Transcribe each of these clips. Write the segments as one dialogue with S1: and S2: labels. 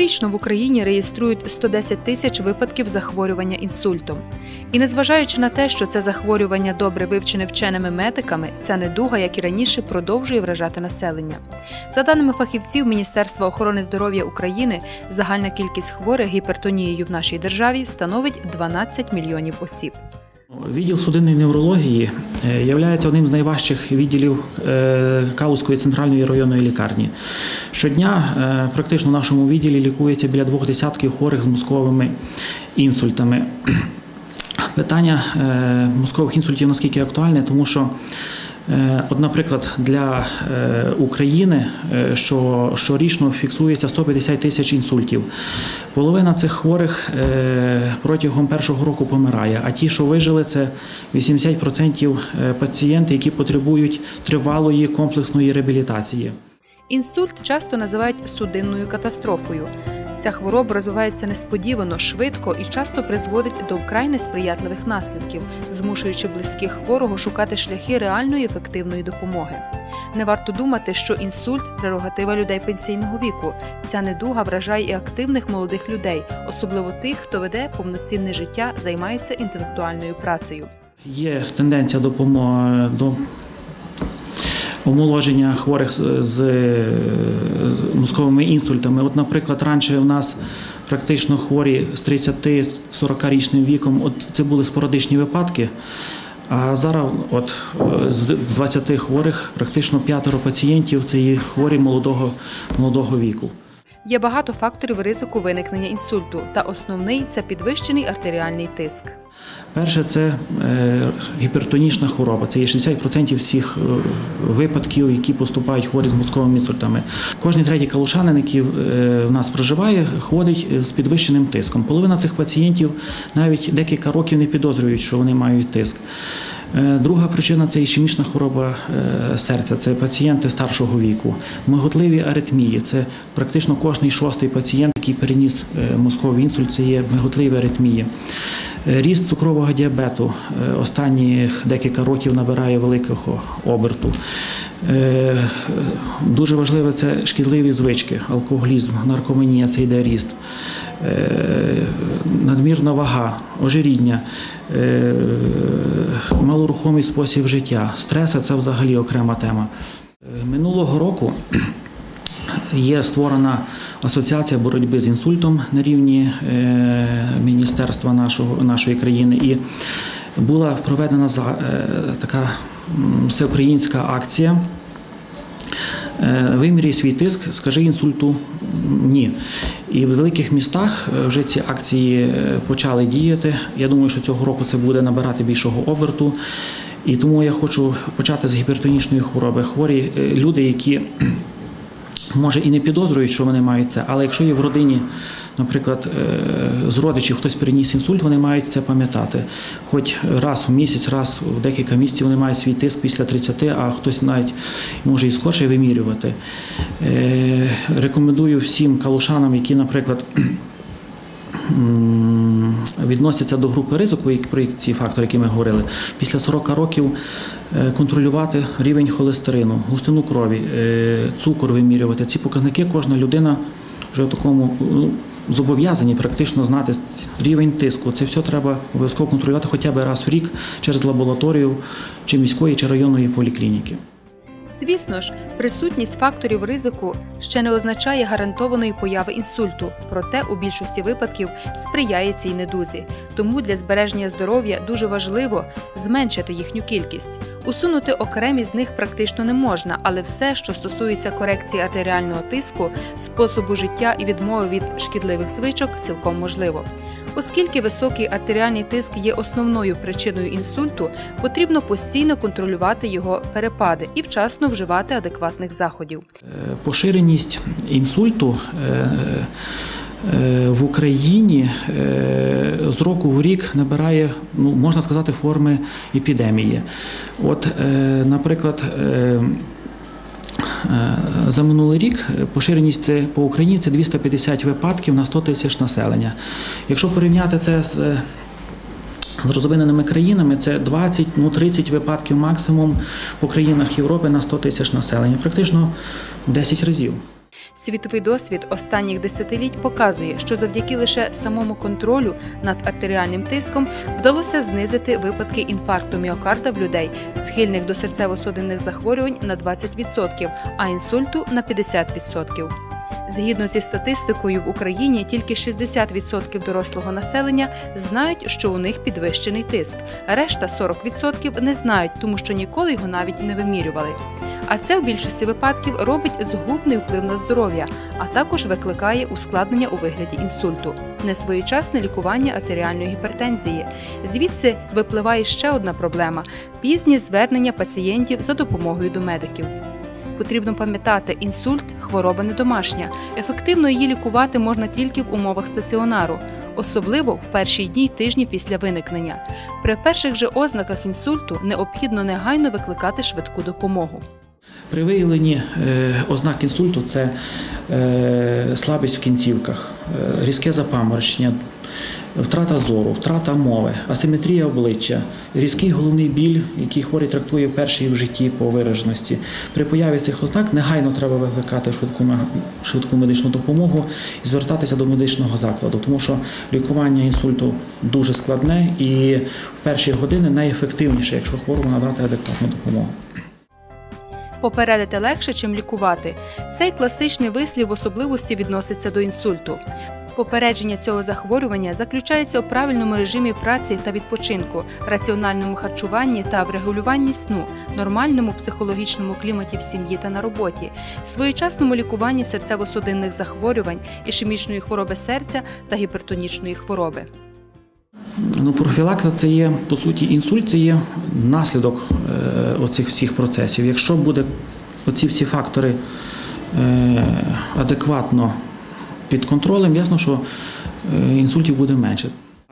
S1: Щорічно в Україні реєструють 110 тисяч випадків захворювання інсультом. І незважаючи на те, що це захворювання добре вивчене вченими медиками, ця недуга, як і раніше, продовжує вражати населення. За даними фахівців Міністерства охорони здоров'я України, загальна кількість хворих гіпертонією в нашій державі становить 12 мільйонів осіб.
S2: Відділ судинної неврології е, є одним з найважчих відділів е, Калузької центральної районної лікарні. Щодня е, практично в нашому відділі лікується біля двох десятків хворих з мозковими інсультами. Питання мозкових інсультів наскільки актуальне, тому що от, наприклад, для е, України е, що щорічно фіксується 150 тисяч інсультів. Половина цих хворих протягом першого року помирає. А ті, що вижили, це 80% пацієнтів, які потребують тривалої комплексної реабілітації.
S1: Інсульт часто називають судинною катастрофою. Ця хвороба розвивається несподівано, швидко і часто призводить до вкрай несприятливих наслідків, змушуючи близьких хворого шукати шляхи реальної ефективної допомоги. Не варто думати, що інсульт прерогатива людей пенсійного віку. Ця недуга вражає і активних молодих людей, особливо тих, хто веде повноцінне життя, займається інтелектуальною працею.
S2: Є тенденція допомоги до омоложення хворих з, мозковими інсультами. От, наприклад, раніше у нас практично хворі з 30-40 річним віком, от це були спорадичні випадки. А зараз, от з 20 хворих, практично п'ятеро пацієнтів це є хворі молодого, молодого віку.
S1: Є багато факторів ризику виникнення інсульту, та основний це підвищений артеріальний тиск.
S2: Перше це е, гіпертонічна хвороба. Це є 60% всіх е, випадків, які поступають хворі з мозковими інсультами. Кожний третій калушанин, який е, в нас проживає, ходить з підвищеним тиском. Половина цих пацієнтів навіть декілька років не підозрюють, що вони мають тиск. Друга причина це ішемічна хвороба серця. Це пацієнти старшого віку, миготливі аритмії. Це практично кожний шостий пацієнт, який переніс мозковий інсульт, це є миготливі аритмії. Ріст цукрового діабету е, останніх декілька років набирає великого оберту. Е, дуже важливе це шкідливі звички, алкоголізм, наркоманія це йде ріст, е, надмірна вага, ожиріння, малорухомий спосіб життя, стреси це взагалі окрема тема. Минулого року Є створена асоціація боротьби з інсультом на рівні е, міністерства нашого, нашої країни, і була проведена е, така всеукраїнська акція. Е, вимірюй свій тиск, скажи інсульту ні. І в великих містах вже ці акції почали діяти. Я думаю, що цього року це буде набирати більшого оберту. І тому я хочу почати з гіпертонічної хвороби. Хворі люди, які Може і не підозрюють, що вони мають це, але якщо є в родині, наприклад, е, з родичів хтось приніс інсульт, вони мають це пам'ятати. Хоч раз у місяць, раз в декілька місяців вони мають свій тиск після 30, а хтось навіть може і скорше вимірювати. Е, рекомендую всім калушанам, які, наприклад, відносяться до групи ризику, про ці фактори, які ми говорили, після 40 років контролювати рівень холестерину, густину крові, е, цукор вимірювати. Ці показники кожна людина вже в такому ну, зобов'язані практично знати рівень тиску. Це все треба обов'язково контролювати хоча б раз в рік через лабораторію чи міської, чи районної поліклініки.
S1: Звісно ж, присутність факторів ризику ще не означає гарантованої появи інсульту, проте у більшості випадків сприяє цій недузі. Тому для збереження здоров'я дуже важливо зменшити їхню кількість. Усунути окремі з них практично не можна, але все, що стосується корекції артеріального тиску, способу життя і відмови від шкідливих звичок, цілком можливо. Оскільки високий артеріальний тиск є основною причиною інсульту, потрібно постійно контролювати його перепади і вчасно вживати адекватних заходів.
S2: Е, поширеність інсульту. Е, е, в Україні з року в рік набирає, ну можна сказати, форми епідемії. От, наприклад, за минулий рік поширеність по Україні це 250 випадків на 100 тисяч населення. Якщо порівняти це з з розвиненими країнами це 20 ну 30 випадків максимум по країнах Європи на 100 тисяч населення, практично 10 разів.
S1: Світовий досвід останніх десятиліть показує, що завдяки лише самому контролю над артеріальним тиском вдалося знизити випадки інфаркту міокарда в людей, схильних до серцево-судинних захворювань на 20%, а інсульту на 50%. Згідно зі статистикою, в Україні тільки 60% дорослого населення знають, що у них підвищений тиск. Решта 40% не знають, тому що ніколи його навіть не вимірювали. А це в більшості випадків робить згубний вплив на здоров'я, а також викликає ускладнення у вигляді інсульту, несвоєчасне лікування артеріальної гіпертензії. Звідси випливає ще одна проблема пізні звернення пацієнтів за допомогою до медиків. Потрібно пам'ятати, інсульт хвороба не домашня. Ефективно її лікувати можна тільки в умовах стаціонару, особливо в перші дні й тижні після виникнення. При перших же ознаках інсульту необхідно негайно викликати швидку допомогу.
S2: При виявленні е, ознак інсульту це е, слабість в кінцівках, е, різке запаморочення, втрата зору, втрата мови, асиметрія обличчя, різкий головний біль, який хворий трактує перший в житті по вираженості. При появі цих ознак негайно треба викликати швидку, швидку медичну допомогу і звертатися до медичного закладу, тому що лікування інсульту дуже складне і в перші години найефективніше, якщо хворому надати адекватну допомогу.
S1: Попередити легше, чим лікувати. Цей класичний вислів в особливості відноситься до інсульту. Попередження цього захворювання заключається у правильному режимі праці та відпочинку, раціональному харчуванні та врегулюванні сну, нормальному психологічному кліматі в сім'ї та на роботі, своєчасному лікуванні серцево-судинних захворювань, ішемічної хвороби серця та гіпертонічної хвороби.
S2: Ну, профілактика це є, по суті, інсульт це є наслідок оцих всіх процесів. Якщо буде оці всі фактори е, адекватно під контролем, ясно, що е, інсультів буде менше.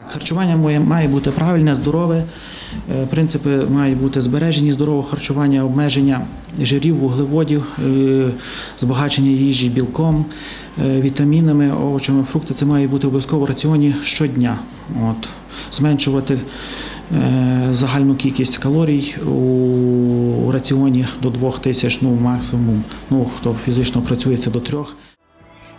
S2: Харчування має бути правильне, здорове. Е, Принципи мають бути збережені здорового харчування, обмеження жирів, вуглеводів, е, збагачення їжі білком, е, вітамінами, овочами, фрукти. Це має бути обов'язково в раціоні щодня. От. Зменшувати е, загальну кількість калорій у раціоні до 2000, ну максимум. Ну, хто фізично працює, це до трьох.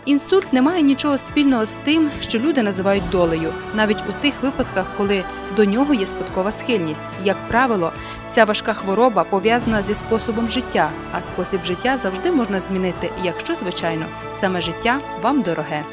S1: Інсульт не має нічого спільного з тим, що люди називають долею, навіть у тих випадках, коли до нього є спадкова схильність. Як правило, ця важка хвороба пов'язана зі способом життя, а спосіб життя завжди можна змінити, якщо, звичайно, саме життя вам дороге.